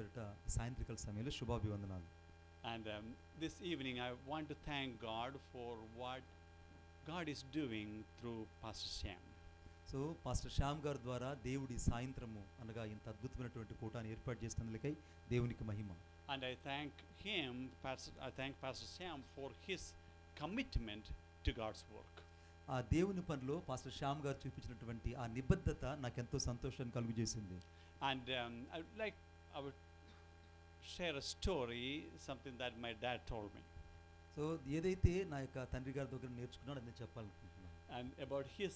పేరిట సాయంత్రికాల సమయంలో శుభాభివందనాలు. And this evening I want to thank God for what God is doing through pastor Shyam so pastor Shyam గారి ద్వారా దేవుడి సాయంత్రము అనగా ఇంత అద్భుతమైనటువంటి కూటాన్ని ఏర్పాటు చేస్తున్నందుకై దేవునికి మహిమ. And I thank him I thank pastor Shyam for his commitment to God's work ఆ దేవుని పనిలో పాస్టర్ శ్యామ్ గారు చూపించినటువంటి ఆ నిబద్ధత నాకు ఎంతో సంతోషాన్ని కలుగు చేసింది and like our like, I would share a story, something that my dad told me, so ఏదైతే నా యొక్క తండ్రి గారి దగ్గర నేర్చుకున్నాడో అది నేను చెప్పాలనుకుంటున్నాను and about his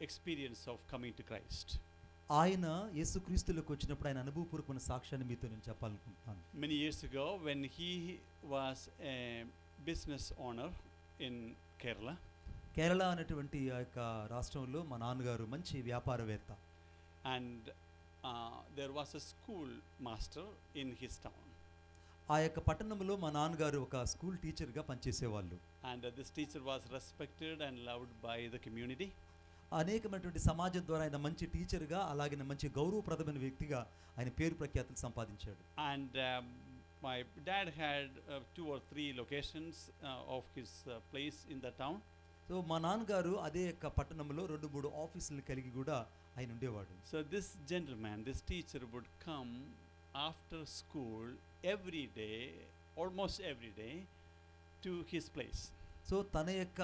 experience of coming to Christ. ఆయన యేసుక్రీస్తులోకి వచ్చినప్పుడు ఆయన అనుభవపూర్వకమైన సాక్ష్యాన్ని మీతో నేను చెప్పాలనుకుంటున్నాను Many years ago, when he was a business owner in Kerala, Kerala అనేటువంటి ఆ యొక్క రాష్ట్రంలో మా నాన్నగారు మంచి వ్యాపారవేత్త and there was a school master in his town ఆ యొక్క పట్టణంలో మా నాన్నగారు ఒక స్కూల్ టీచర్గా పనిచేసేవాళ్ళు. And this teacher was respected and loved by the community అనేకమైనటువంటి సమాజం ద్వారా ఆయన మంచి టీచర్గా అలాగే మంచి గౌరవప్రదమైన వ్యక్తిగా ఆయన పేరు ప్రఖ్యాతులు సంపాదించాడు. And my dad had two or three locations of his place in the town so మా నాన్నగారు అదే యొక్క పట్టణంలో రెండు మూడు ఆఫీసులు కలిగి కూడా ఆయన ఉండేవాడు. So this general man this teacher would come after school every day almost every day to his place so తన యొక్క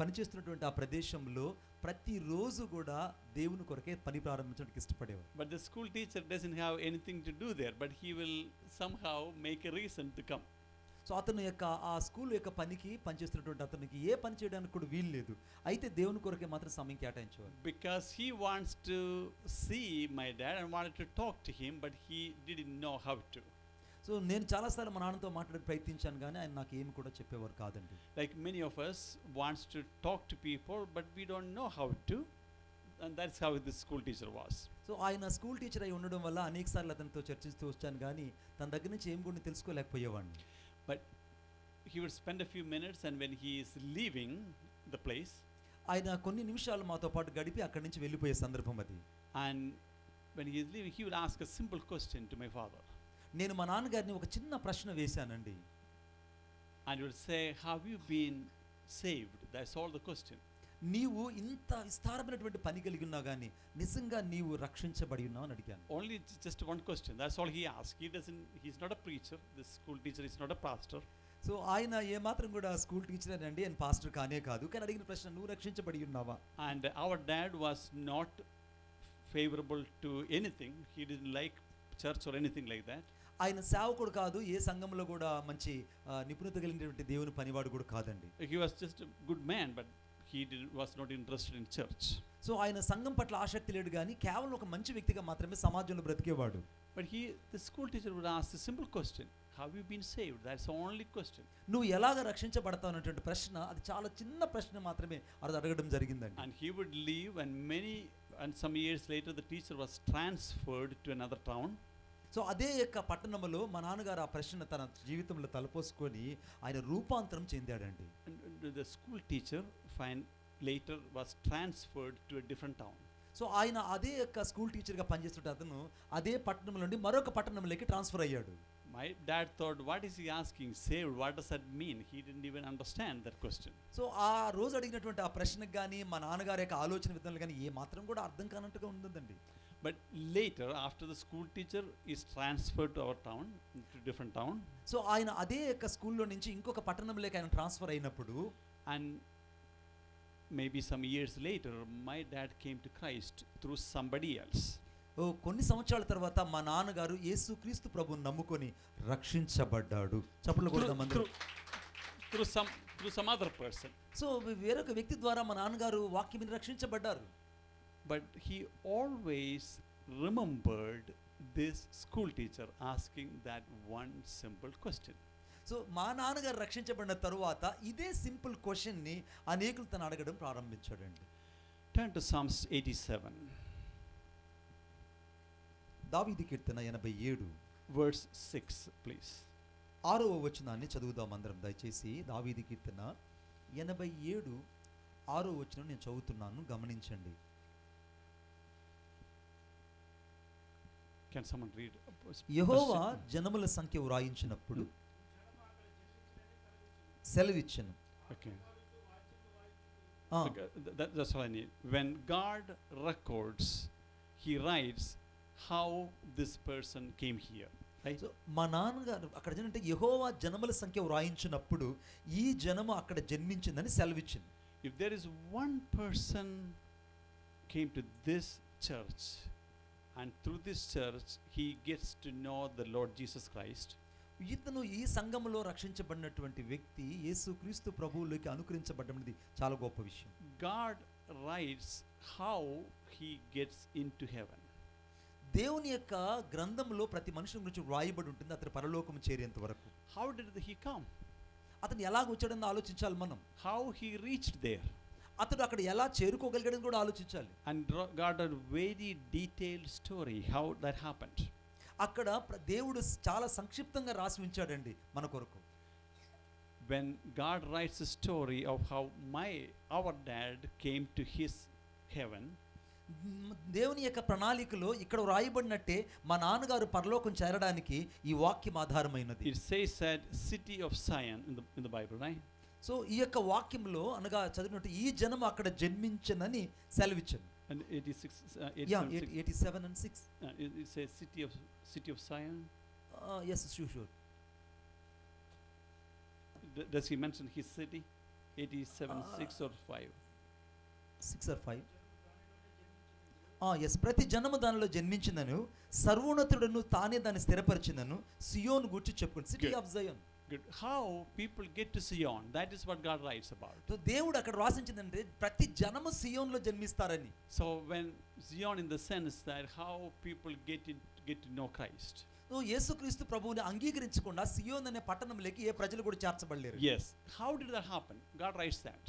పనిచేస్తున్నటువంటి ఆ ప్రదేశంలో ప్రతిరోజు కూడా దేవుని కొరకే పని ప్రారంభించడానికి ఇష్టపడేవాడు. But the school teacher doesn't have anything to do there but he will somehow make a reason to come so అతను యొక్క ఆ స్కూల్ యొక్క పనికి పనిచేస్తున్నటువంటి అతనికి ఏ పని చేయడానికి కూడా వీలు లేదు అయితే దేవుని కొరకే మాత్రం సమయం కేటాయించేవారు Because he wants to see my dad and wanted to talk to him, but he didn't know how to. So నేను చాలాసార్లు మా నాన్నతో మాట్లాడి ప్రయత్నించాను కానీ ఆయన నాకు ఏమి కూడా చెప్పేవారు కాదండి Like many of us wants to talk to people, but we don't know how to. And that's how this school teacher was. So ఆయన స్కూల్ టీచర్ అయి ఉండడం వల్ల అనేక సార్లు అతనితో చర్చిస్తూ వచ్చాను కానీ తన దగ్గర నుంచి ఏం కూడా తెలుసుకోలేకపోయేవాడిని But he would spend a few minutes, and when he is leaving the place, ఆయన కొన్ని నిమిషాలు మాతో పాటు గడిపి అక్కడి నుంచి వెళ్ళిపోయే సందర్భం అది and when he is leaving, he would ask a simple question to my father. నేను మా నాన్నగారిని ఒక చిన్న ప్రశ్న వేశానండి And he would say, Have you been saved? That's all the question. నీవు ఇంత విస్తారమైనటువంటి పని కలిగి ఉన్నా కానీ నిజంగా నీవు రక్షించబడి ఉన్నావు అని అడిగాను. Only just one question that's all he ask he doesn't he preacher the school teacher is not a pastor so ఆయన ఏ మాత్రం కూడా స్కూల్ టీచర్ అండి అండ్ పాస్టర్ కానే కాదు. కానీ అడిగిన ప్రశ్న నువ్వు రక్షించబడి ఉన్నావా? And our dad was not favourable to anything he did like church or anything like that ఆయన సేవకుడు కాదు ఏ సంఘంలో కూడా మంచి నిపుణత కలిగినటువంటి దేవుని పనివాడు కూడా కాదండి. He was just good man but he did, was not interested in church. So ఆయన సంఘం పట్ల ఆసక్తి లేడు కానీ కేవలం ఒక మంచి వ్యక్తిగా మాత్రమే సమాజంలో బ్రతికేవాడు But he, the school teacher would ask a simple question Have you been saved? That's the only question. నువ్వు ఎలాగ రక్షించబడతావు అనేటువంటి ప్రశ్న అది చాలా చిన్న ప్రశ్న మాత్రమే అది అడగడం జరిగిందండి And he would leave, and many, and some years later, the teacher was transferred to another town. So అదే యొక్క పట్టణంలో మా నాన్నగారు ఆ ప్రశ్న తన జీవితంలో తలపోసుకొని ఆయన రూపాంతరం చెందాడండి school teacher find, later was transferred to a different town. So ఆయన అదే యొక్క స్కూల్ టీచర్గా పనిచేస్తుంటే అతను అదే పట్టణం నుండి మరొక పట్టణంలోకి ట్రాన్స్ఫర్ అయ్యాడు My dad thought, What is he asking? Saved? What does that mean? He didn't even understand that question. So ఆ రోజు అడిగినటువంటి ఆ ప్రశ్నకు కానీ మా నాన్నగారి యొక్క ఆలోచన విధానాలు కానీ ఏ మాత్రం కూడా అర్థం కానట్టుగా ఉంటుందండి but later after the school teacher is transfer to our town to different town so ఆయన అదే యొక్క స్కూల్లో నుంచి ఇంకొక పట్టణంలోకి ఆయన ట్రాన్స్ఫర్ అయినప్పుడు and maybe some years later my dad came to Christ through somebody else ఓ కొన్ని సంవత్సరాల తర్వాత మా నాన్నగారు యేసు క్రీస్తు ప్రభుని నమ్ముకొని రక్షించబడ్డాడు. చప్పట్లు కూడా సో వేరొక వ్యక్తి ద్వారా మా నాన్నగారు వాక్యం రక్షించబడ్డారు. But he always remembered this school teacher asking that one simple question. So మా నాన్నగారు రక్షించబడిన తరువాత ఇదే సింపుల్ క్వశ్చన్ని అనేకులు తను అడగడం ప్రారంభించాడండి. Turn to Psalms 87, దావీది కీర్తన ఎనభై ఏడు. Verse 6, please. ఆరవ వచనాన్ని చదువుదాం అందరం దయచేసి. దావీది కీర్తన ఎనభై ఏడు ఆరో వచనం నేను చదువుతున్నాను గమనించండి. Can someone read? యెహోవా జనముల సంఖ్య వ్రాయించినప్పుడు సెలవిచ్చను Okay. ఆ, Okay, th- that, that's all I need. When God records, He writes how this person came here. Right? So మా నాన్నగారు అక్కడ ఏంటంటే యెహోవా జనముల సంఖ్య వ్రాయించినప్పుడు ఈ జనము అక్కడ జన్మించిందని సెలవిచ్చింది if there is one person came to this church and through this church he gets to know the Lord Jesus Christ, ఇతను ఈ సంఘములో రక్షించబడినటువంటి వ్యక్తి యేసుక్రీస్తు ప్రభువులోకి అనుకరించబడ్డది చాలా గొప్ప విషయం God writes how he gets into heaven. దేవుని యొక్క గ్రంథంలో ప్రతి మనుషుల గురించి వ్రాయబడి ఉంటుంది అతను పరలోకం చేరేంత వరకు How did he come? అతను ఎలాగ వచ్చాడని ఆలోచించాలి మనం How he reached there? అతడు అక్కడ ఎలా చేరుకోగలిగాడని కూడా ఆలోచించాలి. And got very detail story how that happened అక్కడ దేవుడు చాలా సంక్షిప్తంగా రాసి ఉంచాడండి మన కొరకు. When God writes story of how my our dad came to his heaven దేవుని యొక్క ప్రణాళికలో ఇక్కడ వ్రాయబడినట్టే మా నాన్నగారు పరలోకం చేరడానికి ఈ వాక్యం ఆధారమైనది. It say set city of Zion the Bible right so ఈ యొక్క వాక్యంలో అనగా చదివినట్టు ఈ జనం అక్కడ జన్మించనని సెలవిచ్చాను And 86, uh, yeah 87, six- eighty seven and six uh, it, it says city of city of Zion. Yes sure sure D- does he mention his city? 87, Uh, 6 or 5? Six or five yes ప్రతి జనము దానిలో జన్మించిందను సర్వోన్నతుడను తానే దాన్ని స్థిరపరిచిందను సియోను గురించి చెప్పుకోండి city. Of Zion. How people get to Zion? That is what God writes about. So దేవుడు అక్కడ రాసించిందంటే ప్రతి జనము సియోన్లో జన్మిస్తారని So when Zion, in the sense that how people get in, get to know Christ. So యేసుక్రీస్తు ప్రభువుని అంగీకరించకుండా సియోన్ అనే పట్టణంలోకి ఏ ప్రజలు కూడా చేర్చబడలేరు Yes. How did that happen? God writes that.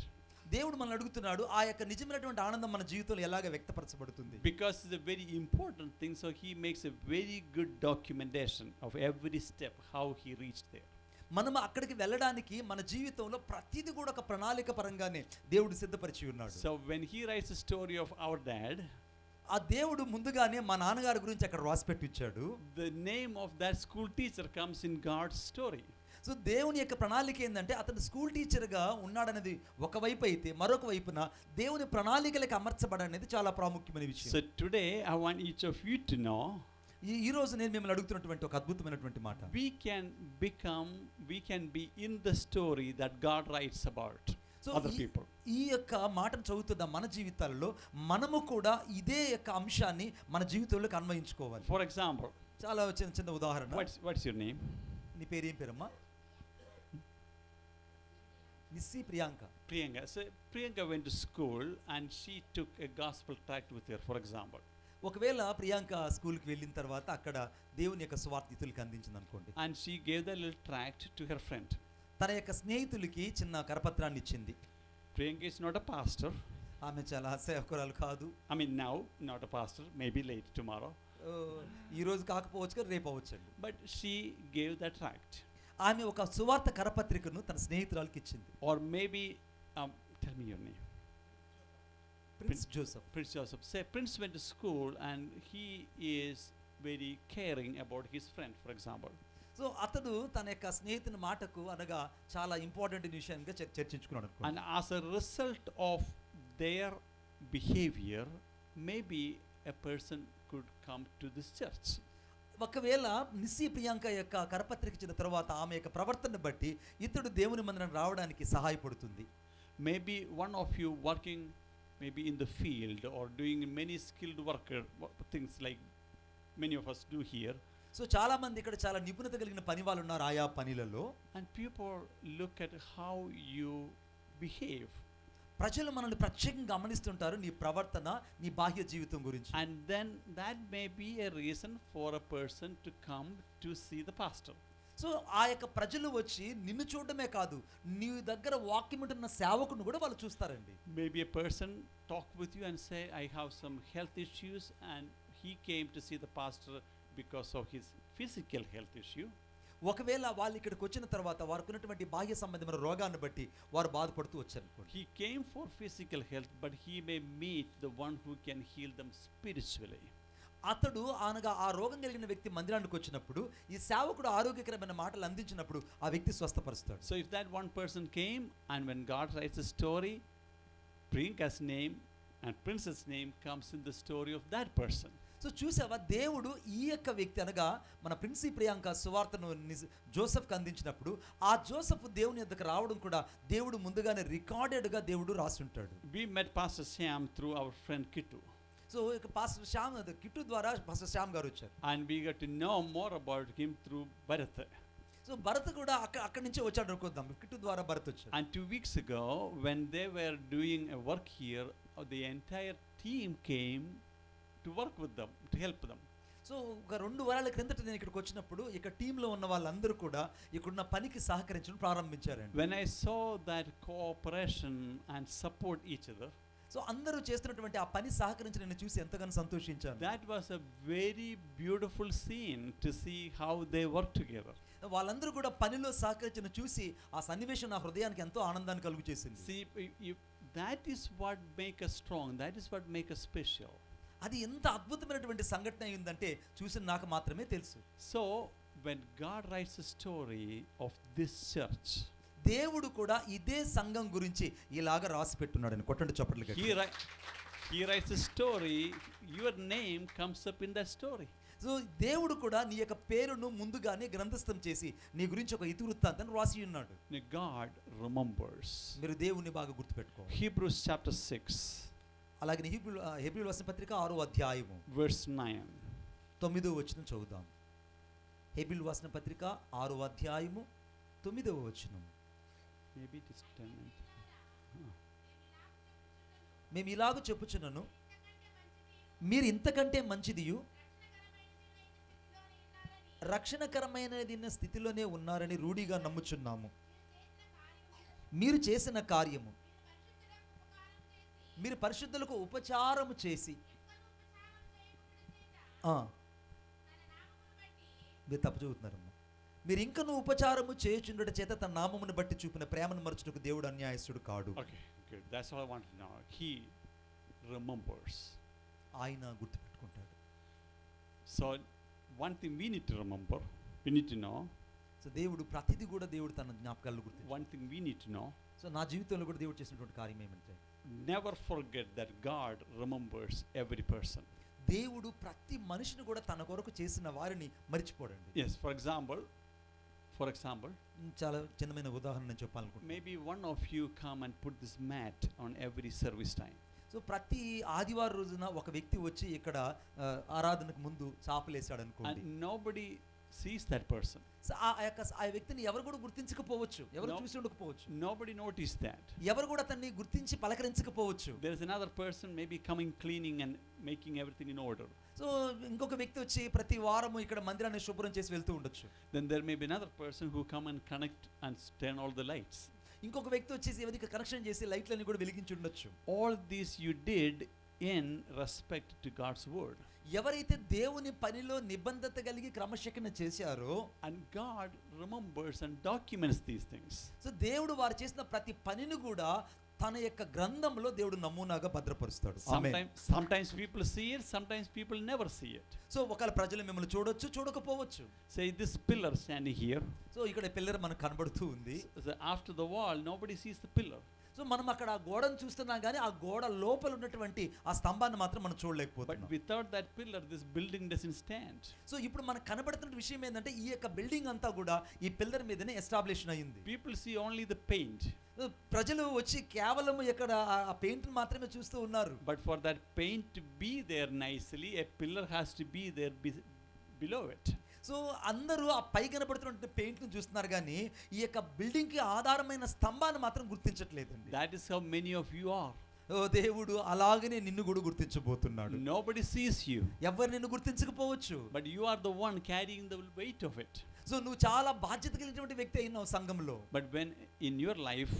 దేవుడు మనల్ని అడుగుతున్నాడు ఆ యొక్క నిజమైనటువంటి ఆనందం మన జీవితంలో ఎలాగ వ్యక్తపరచబడుతుంది Because it's a very important thing, so he makes a very good documentation of every step how he reached there. మనం అక్కడికి వెళ్ళడానికి మన జీవితంలో ప్రతిదీ కూడా ఒక ప్రణాళిక పరంగానే దేవుడు సిద్ధపరిచి ఉన్నాడు. When he writes the story of our dad, ఆ దేవుడు ముందుగానే మా నాన్నగారి గురించి అక్కడ రాసి పెట్టించాడు the name of that school teacher comes in God's story. So దేవుని యొక్క ప్రణాళిక ఏంటంటే అతను స్కూల్ టీచర్గా ఉన్నాడనేది ఒకవైపు అయితే మరొక వైపున దేవుని ప్రణాళికలకు అమర్చబడనేది చాలా ప్రాముఖ్యమైన విషయం. So today I want each of you to know ఈ ఈరోజు నేను మిమ్మల్ని అడుగుతున్నటువంటి ఒక అద్భుతమైనటువంటి మాట. We can become we can be in the story that God writes about ఈ యొక్క మాట చదువుతున్న మన జీవితాలలో మనము కూడా ఇదే యొక్క అంశాన్ని మన జీవితంలోకి అన్వయించుకోవాలి. ఫర్ ఎగ్జాంపుల్ చాలా చిన్న చిన్న ఉదాహరణ. వాట్స్ యువర్ నేమ్ నీ పేరు ఏం పేరమ్మా? Miss Priyanka. Priyanka so Priyanka went school and she took a gospel tract with her for example ఒకవేళ ప్రియాంక స్కూల్కి వెళ్ళిన తర్వాత అక్కడ దేవుని యొక్క స్వార్థ ఇతులకి అందించింది అనుకోండి And she gave the little tract to her friend. తన యొక్క స్నేహితులకి చిన్న కరపత్రాన్ని ఇచ్చింది Priyanka is not a pastor. ఆమె చాలా సేవకురాలు కాదు mean, now, not a pastor, maybe late tomorrow. ఆ, ఈ రోజు కాకపోవచ్చు కానీ రేపు అవ్వచ్చండి But she gave that tract. ఆమె ఒక సువార్త కరపత్రికను తన స్నేహితురాలకి ఇచ్చింది Or maybe, um, tell me your Prince Joseph Prince Joseph. Say, Prince went to school and he is very caring about his friend, for example. So అతడు తన యొక్క స్నేహితుని మాటకు అనగా చాలా ఇంపార్టెంట్ విషయంగా చర్- చర్చించుకున్నాడు. And as a result of their behavior, maybe a person could come to this church. ఒకవేళ నిస్సి ప్రియాంక యొక్క కరపత్రిక ఇచ్చిన తర్వాత ఆమె యొక్క ప్రవర్తన బట్టి ఇతడు దేవుని మందిరం రావడానికి సహాయపడుతుంది Maybe one of you working maybe in the field or doing many skilled worker wo- things like many of us do here so చాలా మంది ఇక్కడ చాలా నిపుణత కలిగిన పని వాళ్ళు ఉన్నారు ఆయా పనిలలో and people look at how you behave ప్రజలు మనల్ని ప్రత్యేకంగా గమనిస్తుంటారు నీ ప్రవర్తన నీ బాహ్య జీవితం గురించి and then that may be a reason for a person to come to see the pastor so ఆ యొక్క ప్రజలు వచ్చి నిన్ను చూడడమే కాదు నీ దగ్గర వాక్యం ఉంటున్న సేవకుని కూడా వాళ్ళు చూస్తారండి. Maybe a person talk with you and say I have some health issues and he came to see the pastor because of his physical health issue ఒకవేళ వాళ్ళు ఇక్కడికి వచ్చిన తర్వాత వారికి ఉన్నటువంటి బాహ్య సంబంధమైన రోగాన్ని బట్టి వారు బాధపడుతూ వచ్చారు he came for physical health but he may meet the one who can heal them spiritually అతడు అనగా ఆ రోగం కలిగిన వ్యక్తి మందిరానికి వచ్చినప్పుడు ఈ సేవకుడు ఆరోగ్యకరమైన మాటలు అందించినప్పుడు ఆ వ్యక్తి స్వస్థపరుస్తాడు So if that one person came and when God writes a story, Priyanka's name and Prince's name comes in the story of that person. So చూసావా దేవుడు ఈ యొక్క వ్యక్తి అనగా మన ప్రిన్సి ప్రియాంక సువార్తను జోసెఫ్కి అందించినప్పుడు ఆ జోసెఫ్ దేవుని యొద్దకు రావడం కూడా దేవుడు ముందుగానే రికార్డెడ్గా దేవుడు రాసి ఉంటాడు We met Pastor Sam through our friend Kittu. So pastor Shyam Kittu ద్వారా పాస్టర్ శ్యామ్ గారు వచ్చారు And we got to know more about him through Bharat. So Bharat కూడా అక్కడ అక్కడి నుంచే వచ్చాడు అనుకుందాం కిట్టు ద్వారా భరత్ వచ్చాడు And two weeks ago, when they were doing a work here, uh, the entire team came to work with them, to help them. So ఒక రెండు వారాల క్రిందట నేను ఇక్కడికి వచ్చినప్పుడు ఇక టీంలో ఉన్న వాళ్ళందరూ కూడా ఇక్కడున్న పనికి సహకరించడం ప్రారంభించారండి When I saw that cooperation and support each other, so అందరూ చేస్తున్నటువంటి ఆ పని సహకరించి నేను చూసి ఎంతగానో సంతోషించాను. That was a very beautiful scene to see how they work together వాళ్ళందరూ కూడా పనిలో సహకరించిన చూసి ఆ సన్నివేశం నా హృదయానికి ఎంతో ఆనందాన్ని కలుగు చేసింది see that is what make a strong that is what make a special అది ఎంత అద్భుతమైనటువంటి సంఘటన అయిందంటే చూసిన నాకు మాత్రమే తెలుసు. So when God writes story of this church దేవుడు కూడా ఇదే సంఘం గురించి ఇలాగ రాసి పెట్టున్నాడని కొట్టండి చప్పట్లు story. Your name comes up in that story. So దేవుడు కూడా నీ యొక్క పేరును ముందుగానే గ్రంథస్థం చేసి నీ గురించి ఒక ఇతివృత్తాంతాన్ని రాసి ఉన్నాడు God remembers. మీరు దేవుణ్ణి బాగా గుర్తుపెట్టుకోవాలి Hebrews chapter 6, అలాగే హెబ్రిల్ హెబ్రిల్ వచన పత్రిక ఆరో అధ్యాయము verse 9. తొమ్మిదో వచనం చదువుదాం హెబిల్ వాసన పత్రిక ఆరో అధ్యాయము తొమ్మిదవ వచనం మేబీ it is 10. Huh. మేము ఇలాగ చెప్పుచున్నాను మీరు ఇంతకంటే మంచిదియు రక్షణకరమైనది స్థితిలోనే ఉన్నారని రూఢిగా నమ్ముచున్నాము మీరు చేసిన కార్యము మీరు పరిశుద్ధులకు ఉపచారము చేసి మీరు తప్పు చదువుతున్నారమ్మా మీరు ఇంకను ఉపచారము చేయుచుండట చేత తన నామమును బట్టి చూపిన ప్రేమను మరచుటకు దేవుడు అన్యాయస్తుడు కాడు. ఓకే గుడ్ దట్స్ రిమెంబర్స్ ఆయన గుర్తుపెట్టుకుంటాడు. So one thing we need remember we know so దేవుడు ప్రతిది కూడా దేవుడు తన జ్ఞాపకాలు గుర్తు one thing we need know so నా జీవితంలో కూడా దేవుడు చేసినటువంటి కార్యం ఏమంటే never forget that God remembers every person దేవుడు ప్రతి మనిషిని కూడా తన కొరకు చేసిన వారిని మర్చిపోడండి. Yes for example for example, చాలా చిన్నమైన ఉదాహరణ నేను చెప్పాలనుకుంటున్నాను maybe one of you come and put this mat on every service time. So ప్రతి ఆదివారం రోజున ఒక వ్యక్తి వచ్చి ఇక్కడ ఆరాధనకు ముందు చాపలేసాడు అనుకోండి And nobody sees that person. So ఆ యొక్క ఆ వ్యక్తిని ఎవరు కూడా గుర్తించకపోవచ్చు ఎవరు. చూసి ఉండకపోవచ్చు Nobody noticed that. ఎవరు కూడా అతన్ని గుర్తించి పలకరించకపోవచ్చు There is another person maybe coming cleaning and making everything in order. So ఇంకొక వ్యక్తి వచ్చి ప్రతి వారం ఇక్కడ మందిరాన్ని శుభ్రం చేసి వెళ్తూ ఉండొచ్చు. Then there may be another person who come and connect and turn all the lights ఇంకొక వ్యక్తి వచ్చేసి ఇవన్నీ కనెక్షన్ చేసి లైట్లన్నీ కూడా వెలిగించి ఉండొచ్చు. All these you did in respect to God's word ఎవరైతే దేవుని పనిలో నిబంధత కలిగి క్రమశిక్షణ చేశారో and God remembers and documents these things so దేవుడు వారు చేసిన ప్రతి పనిని కూడా తన యొక్క గ్రంథంలో దేవుడు నమూనాగా భద్రపరుస్తాడు. People see people never see so ఒకవేళ ప్రజలు మిమ్మల్ని చూడొచ్చు చూడకపోవచ్చు. So it pillar standing here so ఇక్కడ పిల్లర్ మనకు కనబడుతూ ఉంది. After the wall nobody pillar so మనం అక్కడ ఆ గోడను చూస్తున్నాం కానీ ఆ గోడ లోపల ఉన్నటువంటి ఆ స్తంభాన్ని మాత్రం మనం చూడలేకపోతున్నాం without that pillar, this building doesn't stand. So ఇప్పుడు మనకు కనబడుతున్న విషయం ఏంటంటే ఈ యొక్క బిల్డింగ్ అంతా కూడా ఈ పిల్లర్ మీదనే ఎస్టాబ్లిష్ అయింది People see only the paint. So ప్రజలు వచ్చి కేవలం ఇక్కడ ఆ- పెయింట్ మాత్రమే చూస్తూ ఉన్నారు that paint to be there nicely, a pillar has to be there be- below it. So అందరూ ఆ పై కనబడుతున్నటువంటి పెయింట్ను చూస్తున్నారు కానీ ఈ యొక్క బిల్డింగ్కి ఆధారమైన స్తంభాన్ని మాత్రం గుర్తించట్లేదండి. That is how many of you are. ఓ దేవుడు అలాగనే నిన్ను కూడా గుర్తించబోతున్నాడు. Nobody sees you, ఎవరు నిన్ను గుర్తించకపోవచ్చు. But you are the one carrying the weight of it. So నువ్వు చాలా బాధ్యత కలిగినటువంటి వ్యక్తి అయినావు సంఘంలో. But when in your life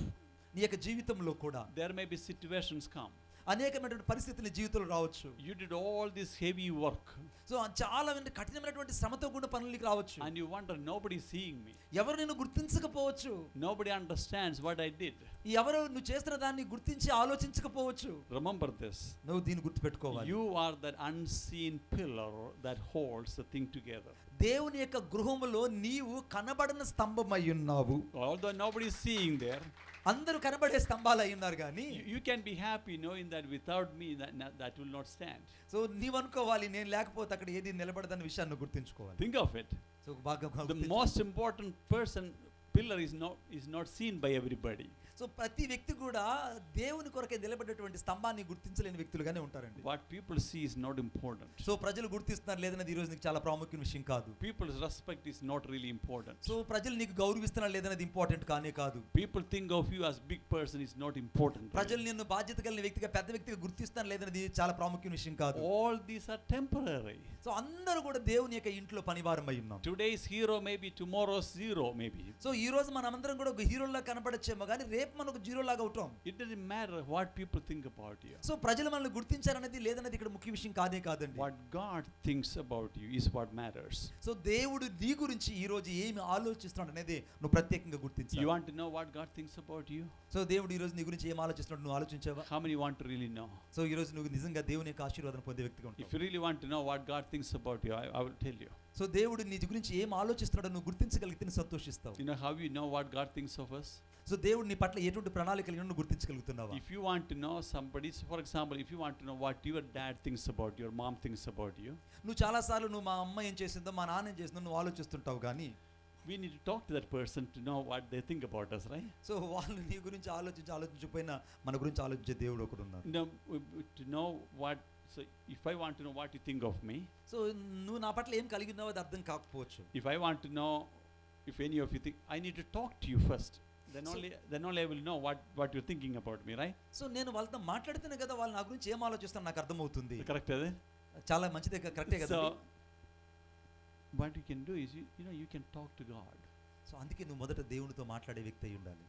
నీ యొక్క జీవితంలో కూడా. there may be situations come, అనేకమైనటువంటి పరిస్థితులు నీ జీవితంలో రావచ్చు You did all this heavy work so చాలా మంది కఠినమైనటువంటి శ్రమతో కూడిన పనులు నీకు రావచ్చు and you wonder, nobody's seeing me. ఎవరు నిన్ను గుర్తించకపోవచ్చు Nobody understands what I did. ఎవరు నువ్వు చేస్తున్న దాన్ని గుర్తించి ఆలోచించకపోవచ్చు Remember this. నువ్వు దీన్ని గుర్తుపెట్టుకోవాలి You are that unseen pillar that holds the thing together. దేవుని యొక్క గృహములో నీవు కనబడిన స్తంభమై ఉన్నావు. అందరూ కనబడే స్తంభాలు అయ్యున్నారు కానీ you can be happy no in that without me that will not stand so నీవు అనుకోవాలి నేను లేకపోతే అక్కడ ఏది నిలబడదు విషయాన్ని గుర్తుంచుకోవాలి. థింక్ ఆఫ్ ఇట్ సో బాగా the most important person pillar is not is not seen by everybody so ప్రతి వ్యక్తి కూడా దేవుని కొరకే నిలబడేటువంటి స్తంభాన్ని గుర్తించలేని వ్యక్తులుగానే ఉంటారండి What people see is not important. So ప్రజలు గుర్తిస్తున్నారు లేదన్నది ఈ రోజు నీకు చాలా ప్రాముఖ్యమైన విషయం కాదు People's respect is not really important. So ప్రజలు నీకు గౌరవిస్తున్నారు లేదన్నది ఇంపార్టెంట్ కానే కాదు think of you as big person is not important. really. ప్రజలు నిన్ను బాధ్యత కలిగిన వ్యక్తిగా పెద్ద వ్యక్తిగా గుర్తిస్తున్నారు లేదన్నది చాలా ప్రాముఖ్యమైన విషయం కాదు All these are temporary. So అందరూ కూడా దేవుని యొక్క ఇంట్లో పనివారం అయి ఉన్నాం hero may be tomorrow's zero, maybe. So ఈ రోజు మనమందరం కూడా ఒక హీరోలా కనపడచ్చేమో కానీ రేపు మనం ఒక జీరోలాగా ఉంటాం It doesn't matter what people think about you. So ప్రజలు మనల్ని గుర్తించారనేది లేదన్నది ఇక్కడ ముఖ్య విషయం కాదే కాదండి What God thinks about you is what matters. So దేవుడు నీ గురించి ఈ రోజు ఏమి ఆలోచిస్తున్నాడు అనేది నువ్వు ప్రత్యేకంగా You గుర్తించావు want to know what God thinks about you? So దేవుడు ఈ రోజు నీ గురించి ఏం ఆలోచిస్తున్నాడు నువ్వు ఆలోచించావా How many want to really know? So ఈ రోజు నువ్వు నిజంగా దేవుని యొక్క ఆశీర్వాదం పొందే వ్యక్తిగా If ఉంటావు you really want to know what God thinks about you, I, I will tell you. So దేవుడు నీ గురించి ఏం ఆలోచిస్తున్నాడో నువ్వు గుర్తించగలిగితే నువ్వు సంతోషిస్తావు You know how you know what God thinks of us? So దేవుడు నీ పట్ల ఎటువంటి ప్రణాళిక కలిగి నువ్వు గుర్తించగలుగుతున్నావా If you want to know somebody, so for example, if you want to know what your dad thinks about you, your mom thinks about you, నువ్వు చాలాసార్లు నువ్వు మా అమ్మ ఏం చేసిందో మా నాన్న ఏం చేసిందో నువ్వు ఆలోచిస్తుంటావు కానీ we need to talk to that person to know what they think about us, right? So వాళ్ళు నీ గురించి ఆలోచించి ఆలోచించకపోయినా మన గురించి ఆలోచించే దేవుడు ఒకడు ఉన్నారు You know, w- w- to know what, so if I want to know what you think of me, so నువ్వు నా పట్ల ఏం కలిగి ఉన్నావో అది అర్థం కాకపోవచ్చు if I want to know if any of you think, I need to talk to you first. Then So- only, then only I will know what, what you're thinking about me, right? So నేను వాళ్ళతో మాట్లాడితేనే కదా వాళ్ళు నా గురించి ఏం ఆలోచిస్తాను నాకు అర్థమవుతుంది Correct, is it? చాలా మంచిదే కదా, కరెక్టే కదా So, what you can do is, you, you know, you can talk to God. So అందుకే నువ్వు మొదట దేవునితో మాట్లాడే వ్యక్తి అయి ఉండాలి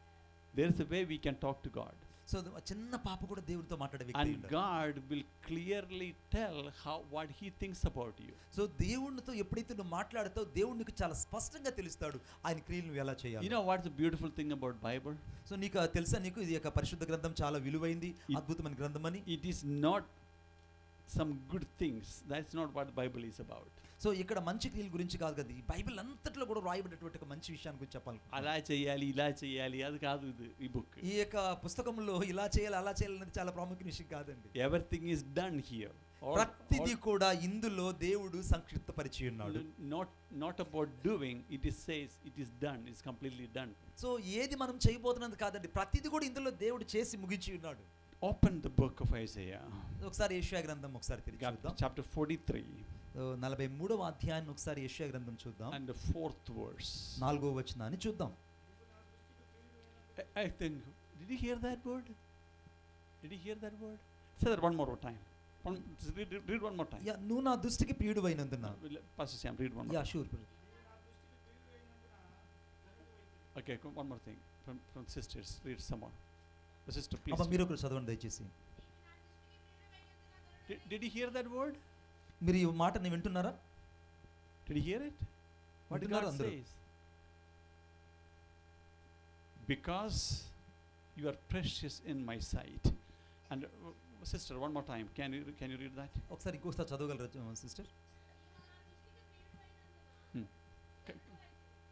There's a way we can talk to God. So చిన్న పాప కూడా దేవుడితో మాట్లాడే God will clearly tell how what he thinks about you so దేవుడితో ఎప్పుడైతే నువ్వు మాట్లాడతావు దేవుడు చాలా స్పష్టంగా తెలుస్తాడు ఆయన క్రియలు ఎలా చేయాలి. You know what is beautiful thing about Bible so నీకు తెలుసా నీకు? ఇది ఒక పరిశుద్ధ గ్రంథం చాలా విలువైంది అద్భుతమైన గ్రంథం అని it is not some good things that's not what Bible is about so ఇక్కడ మంచి క్రియల గురించి కాదు కదా. ఈ బైబిల్ అంతట్లో కూడా రాయబడినటువంటి ఒక మంచి విషయాన్ని గురించి చెప్పాలి. అలా చేయాలి ఇలా చేయాలి అది కాదు ఇది ఈ బుక్. ఈ యొక్క పుస్తకంలో ఇలా చేయాలి అలా చేయాలి అనేది చాలా ప్రాముఖ్యమైన విషయం కాదండి. ఎవ్రీథింగ్ ఈస్ డన్ హియర్ ప్రతిదీ కూడా ఇందులో దేవుడు సంక్షిప్తపరిచి ఉన్నాడు. Not not about doing it is says it is done it's completely done so ఏది మనం చేయబోతున్నది కాదండి ప్రతిదీ కూడా ఇందులో దేవుడు చేసి ముగించి ఉన్నాడు. Open the book of Isaiah ఒకసారి ఏషియా గ్రంథం ఒకసారి తిరిగి చాప్టర్ ఫార్టీ త్రీ సో నలభై మూడవ అధ్యాయాన్ని ఒకసారి ఏషియా గ్రంథం చూద్దాం అండ్ ఫోర్త్ వర్స్ నాలుగో వచనాన్ని చూద్దాం I think, did you hear that word? Did you hear that word? Say that one more time. One, just read, read- read one more time. Yeah నువ్వు నా దృష్టికి ప్రియుడు అయినందున Will- Pastor Sam, read one more యా time. Sure Okay, come- one more thing. From, from sisters, read someone. The sister, please. అమ్మ మీరు ఒకరు చదవండి దయచేసి Did, did you hear that word? మీరు ఈ మాటని వింటున్నారా Did you hear it? What వింటున్నారు God says? Because you are precious in my sight. And uh, sister, one more time. Can you can you read that? ఒకసారి ఇంకోసారి చదవగలరా sister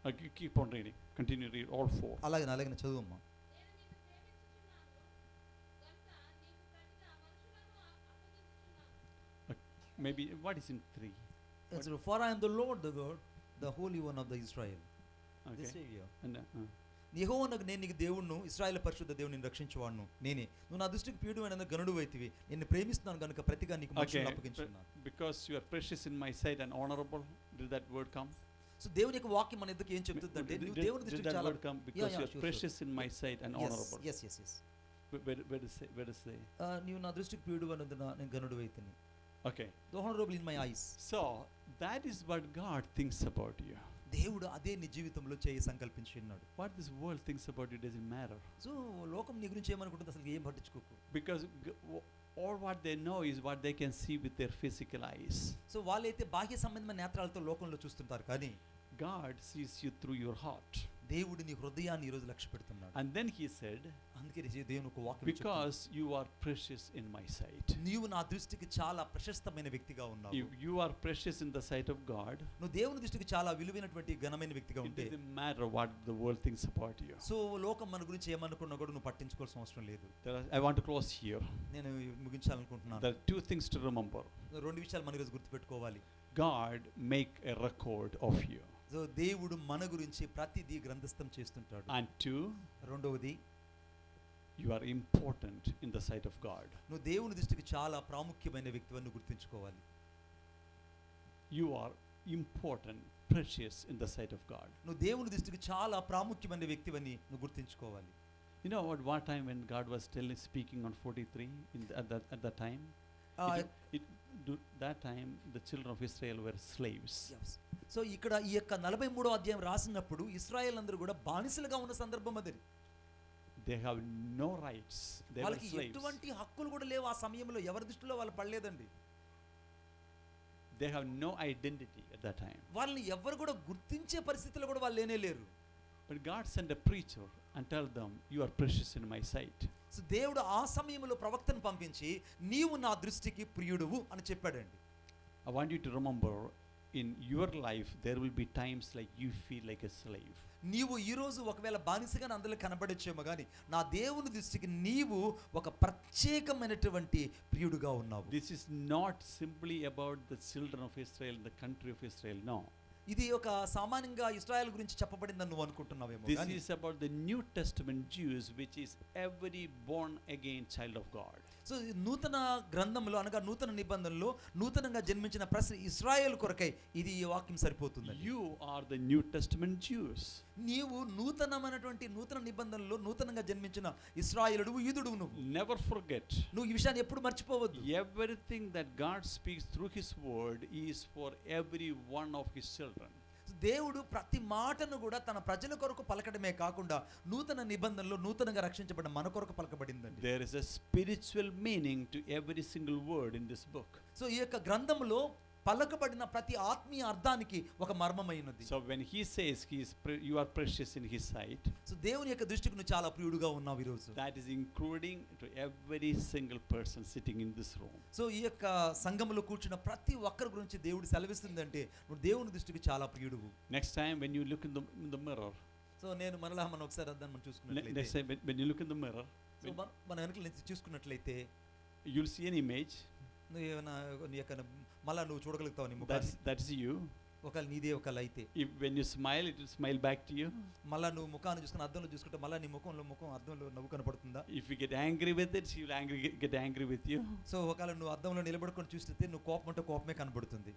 Uh, keep on reading. Continue read all four. అలాగే అలాగే చదువమ్మా Maybe what is in three? For I the Lord the God the holy one of the Israel Okay. And, uh, uh, యెహోవానకు నేను నీకు దేవుణ్ణు Israel పరిశుద్ధ దేవుని రక్షించేవాడును నేనే నువ్వు నా దృష్టికి పీడువైన గనుడు అయితివి నిన్ను ప్రేమిస్తున్నాను కనుక ప్రతిగా నీకు okay. మనుషులను be- అప్పగించున్నాను because you are precious in my sight and honorable. Did that word come? So దేవుని యొక్క వాక్యం మన ఎందుకు ఏం Did, చెప్తుందంటే did- నువ్వు did- దేవుని did దృష్టికి that చాలా word come? Because yeah, you are sure, sure. precious in my sight and honorable. Yes yes yes Where, where, where does say? Where does say? నీవు నా దృష్టికి పీడు అనందున నేను గనుడు అయితిని Okay. The honourable in my eyes So that is what God thinks about you. దేవుడు అదే నీ జీవితంలో చేయి సంకల్పించి ఉన్నాడు What this world thinks about you doesn't matter. So లోకం నీ గురించి ఏమనుకుంటుంది అసలు ఏం పట్టించుకోకు Because g- w- Or what they know is what they can see with their physical eyes. So వాళ్ళైతే బాహ్య సంబంధమైన నేత్రాలతో లోకంలో చూస్తుంటారు కానీ God sees you through your heart. దేవుడు నీ హృదయాన్ని ఈ రోజు లక్ష్య పెడుతున్నాడు. అండ్ దెన్ హీ సెడ్ అందుకే దేవుని ఒక వాక్యం because you are precious in my sight నీవు నా దృష్టికి చాలా ప్రశస్తమైన వ్యక్తిగా ఉన్నావు. You are precious in the sight of God నువ్వు దేవుని దృష్టికి చాలా విలువైనటువంటి ఘనమైన వ్యక్తిగా ఉంటే it matter what the world thinks about you so లోకం మన గురించి ఏమనుకున్నా కూడా నువ్వు పట్టించుకోవాల్సిన అవసరం లేదు. I want to close here నేను ముగించాలనుకుంటున్నాను. There two things to remember రెండు విషయాలు మన గురించి గుర్తుపెట్టుకోవాలి. God make a record of you so దేవుడు మన గురించి ప్రతిదీ గ్రంథస్థం చేస్తుంటాడు And two, రెండవది you are important in the sight of God. నువ్వు దేవుని దృష్టికి చాలా ప్రాముఖ్యమైన వ్యక్తి అని గుర్తుంచుకోవాలి You are important, precious in the sight of God. నువ్వు దేవుని దృష్టికి చాలా ప్రాముఖ్యమైన వ్యక్తివని నువ్వు గుర్తుంచుకోవాలి You know at what time when God was telling, speaking on 43 in the, at, that, at that time? ఆ, It, it, do, that time the so ఇక్కడ ఈ యొక్క నలభై మూడో అధ్యాయం రాసినప్పుడు ఇస్రాయల్ అందరూ కూడా బానిసలుగా ఉన్న సందర్భం అది. దే హావ్ నో వాళ్ళకి ఎటువంటి హక్కులు కూడా లేవు ఆ సమయంలో. ఎవరి దృష్టిలో వాళ్ళు పడలేదండి. They have no identity at the time వాళ్ళని ఎవరు కూడా గుర్తించే పరిస్థితుల్లో కూడా వాళ్ళు లేనే లేరు. But God send a preacher and tell them you are precious in my sight so దేవుడు ఆ సమయంలో ప్రవక్తను పంపించి నీవు నా దృష్టికి ప్రియుడువు అని చెప్పాడండి. I want you to remember in your life there will be times like you feel like a slave. నీవు ఈరోజు ఒకవేళ బానిసగా అందులో కనబడచ్చేమో కానీ నా దేవుని దృష్టికి నీవు ఒక ప్రత్యేకమైనటువంటి ప్రియుడుగా ఉన్నావు This is not simply about the children of Israel, the country of Israel. No. ఇది ఒక సామాన్యంగా ఇస్రాయల్ గురించి చెప్పబడిందని నువ్వు అనుకుంటున్నావేమో This కానీ is about the New Testament Jews, which is every born again child of God. So నూతన గ్రంథంలో అనగా నూతన నిబంధనలో నూతనంగా జన్మించిన ప్రతి ఇస్రాయేల్ కొరకై ఇది ఈ వాక్యం సరిపోతుంది You are the New Testament Jews. నీవు నూతనమైనటువంటి నూతన నిబంధనలో నూతనంగా జన్మించిన ఇస్రాయేలుడు యూదుడు నువ్వు Never forget. నువ్వు ఈ విషయాన్ని ఎప్పుడు మర్చిపోవద్దు Everything that God speaks through His Word is for every one of His children. దేవుడు ప్రతి మాటను కూడా తన ప్రజల కొరకు పలకడమే కాకుండా నూతన నిబంధనలో నూతనంగా రక్షించబడిన మన కొరకు పలకబడిందండి There is a spiritual meaning to every single word in this book. So ఈ యొక్క గ్రంథంలో పలకబడిన ప్రతి ఆత్మీయ అర్థానికి ఒక మర్మమైనది. So when he says he is you are precious in his sight so దేవుని యొక్క దృష్టికి నువ్వు చాలా ప్రియుడుగా ఉన్నావు ఈ రోజు that is including to every single person sitting in this room so ఈ యొక్క సంఘములో కూర్చున్న ప్రతి ఒక్కరి గురించి దేవుడు సెలవిస్తుందంటే నువ్వు దేవుని దృష్టికి చాలా ప్రియుడువు. Next time when you look in the in the mirror so నేను మనలా మనం ఒకసారి అద్దాం మనం చూసుకున్నట్లయితే. Next time when you look in the mirror మన వెనుకల చూసుకున్నట్లయితే యుల్ సీ ఎన్ ఇమేజ్ నువ్వు ఏమైనా మళ్ళా నువ్వు చూడగలుగుతావు నీ That's, ముఖాన్ని that's you. ఒకవేళ నీదే ఒకవేళ అయితే If when you smile, it will smile back to you. మళ్ళా నువ్వు ముఖాన్ని చూసుకుని అద్దంలో చూసుకుంటే మళ్ళీ నీ ముఖంలో ముఖం అద్దంలో నవ్వు కనపడుతుందా If you get angry with it, she will angry, get, get angry with you. So ఒకవేళ నువ్వు అద్దంలో నిలబడుకొని చూస్తే నువ్వు కోపం అంటే కోపమే కనబడుతుంది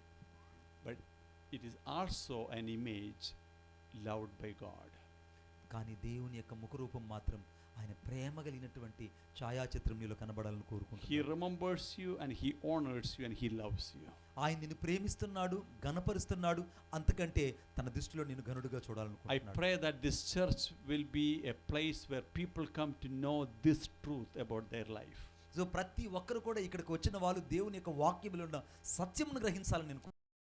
But it is also an image loved by God. కానీ దేవుని యొక్క ముఖరూపం మాత్రం ఆయన ప్రేమ కలిగినటువంటి ఛాయాచిత్రం నీలో కనబడాలని He కోరుకుంటున్నాడు remembers you and He honors you and He loves you. ఆయన నిన్ను ప్రేమిస్తున్నాడు గణపరుస్తున్నాడు అంతకంటే తన దృష్టిలో నిన్ను గనుడుగా I చూడాలనుకుంటున్నాడు pray that this church will be a place where people come to know this truth about their life. So ప్రతి ఒక్కరు కూడా ఇక్కడికి వచ్చిన వాళ్ళు దేవుని యొక్క వాక్యంలో ఉన్న సత్యమును గ్రహించాలని నేను